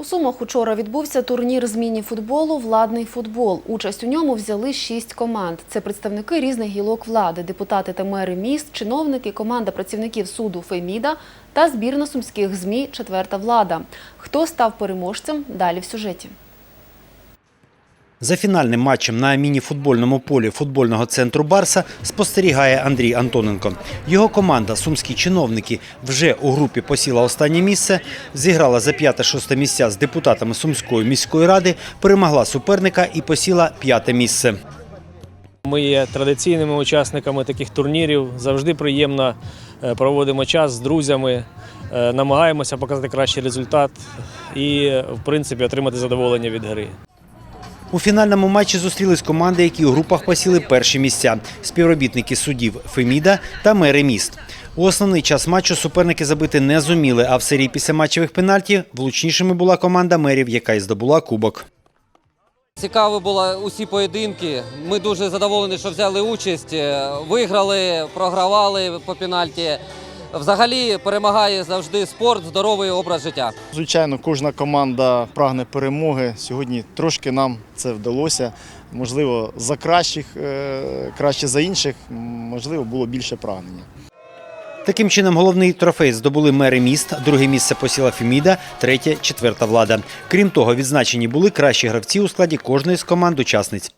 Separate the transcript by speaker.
Speaker 1: У Сумах учора відбувся турнір з міні-футболу «Владний футбол». Участь у ньому взяли шість команд. Це представники різних гілок влади, депутати та мери міст, чиновники, команда працівників суду «Феміда» та збірна сумських ЗМІ «Четверта влада». Хто став переможцем – далі в сюжеті.
Speaker 2: За фінальним матчем на міні-футбольному полі футбольного центру Барса спостерігає Андрій Антоненко. Його команда «Сумські чиновники» вже у групі посіла останнє місце, зіграла за п'яте-шосте місця з депутатами Сумської міської ради, перемогла суперника і посіла п'яте місце.
Speaker 3: Ми є традиційними учасниками таких турнірів. Завжди приємно е, проводимо час з друзями, е, намагаємося показати кращий результат і, в принципі, отримати задоволення від гри.
Speaker 2: У фінальному матчі зустрілись команди, які у групах посіли перші місця – співробітники судів Феміда та мери міст. У основний час матчу суперники забити не зуміли, а в серії післяматчевих пенальтів влучнішими була команда мерів, яка й здобула кубок.
Speaker 4: Цікаві були усі поєдинки. Ми дуже задоволені, що взяли участь. Виграли, програвали по пенальті. Взагалі перемагає завжди спорт, здоровий образ життя.
Speaker 5: Звичайно, кожна команда прагне перемоги. Сьогодні трошки нам це вдалося. Можливо, за кращих, е, краще за інших, можливо, було більше прагнення.
Speaker 2: Таким чином, головний трофей здобули мери міст, друге місце посіла Феміда, третє – четверта влада. Крім того, відзначені були кращі гравці у складі кожної з команд-учасниць.